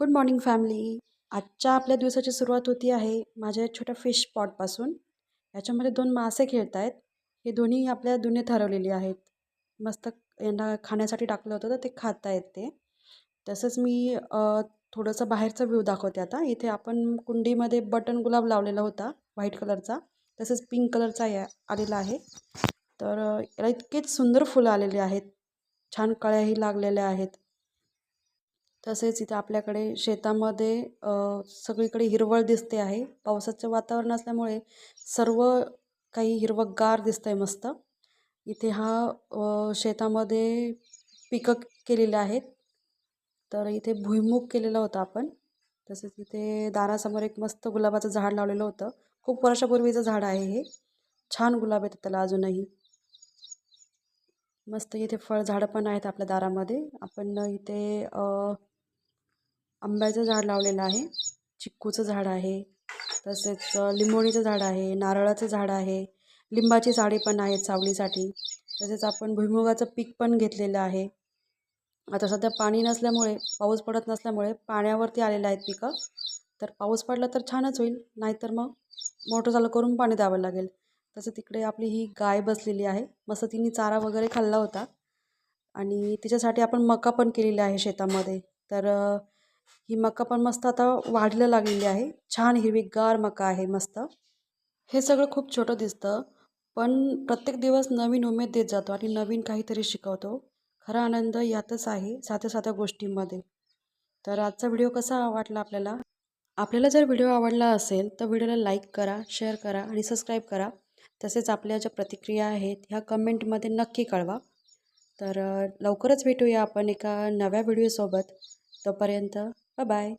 Good morning family. आजच्या आपल्या दिवसाची सुरुवात होती आहे माझ्या छोट्या फिश पॉटपासून. याच्यामध्ये दोन मासे खेळत आहेत हे दोन्ही आपल्या दुने ठरवलेली आहेत. मस्त यांना खाण्यासाठी टाकलं होतं तर ते खात आहेत ते. तसंच मी थोडंसं बाहेरचा व्ह्यू दाखवते आता. इथे आपण कुंडीमध्ये बटन गुलाब लावलेला होता व्हाईट कलरचा. तसंच पिंक कलरचा या आलेला आहे. तर याला इतकेच सुंदर फुलं आलेले आहेत. छान कळ्याही लागलेल्या आहेत. तसेच इथं आपल्याकडे शेतामध्ये सगळीकडे हिरवळ दिसते आहे. पावसाचं वातावरण असल्यामुळे सर्व काही हिरवंगार दिसतं आहे मस्त. इथे हा शेतामध्ये पिकं केलेले आहेत. तर इथे भुईमूग केलेला होता आपण. तसेच इथे दारासमोर एक मस्त गुलाबाचं झाड लावलेलं होतं. खूप वर्षापूर्वीचं झाड आहे हे. छान गुलाब येतं त्याला अजूनही. मस्त इथे फळझाडं पण आहेत आपल्या दारामध्ये. आपण इथे आंब्याचं झाड लावलेलं आहे. चिक्कूचं झाड आहे. तसेच लिंबोणीचं झाड आहे. नारळाचं झाड आहे. लिंबाची झाडे पण आहेत सावलीसाठी. तसेच आपण भुईमुगाचं पीक पण घेतलेलं आहे. आता सध्या पाणी नसल्यामुळे पाऊस पडत नसल्यामुळे पाण्यावरती आलेलं आहेत पिकं. तर पाऊस पडला तर छानच होईल. नाहीतर मग मोटर चालू करून पाणी द्यावं लागेल. तसं तिकडे आपली ही गाय बसलेली आहे. मस्त तिने चारा वगैरे खाल्ला होता. आणि तिच्यासाठी आपण मका पण केलेली आहे शेतामध्ये. तर ही मका पण मस्त आता वाढीला लागलेली आहे. छान हिरवीगार मका आहे मस्त. हे सगळं खूप छोटं दिसतं पण प्रत्येक दिवस नवीन उमेद देत जातो आणि नवीन काहीतरी शिकवतो. खरा आनंद यातच आहे साध्या साध्या गोष्टींमध्ये. तर आजचा व्हिडिओ कसा वाटला आपल्याला? आपल्याला जर व्हिडिओ आवडला असेल तर व्हिडिओला लाईक करा शेअर करा आणि सबस्क्राईब करा. तसेच आपल्या ज्या प्रतिक्रिया आहेत ह्या कमेंटमध्ये नक्की कळवा. तर लवकरच भेटूया आपण एका नव्या व्हिडिओसोबत. तोपर्यंत बाय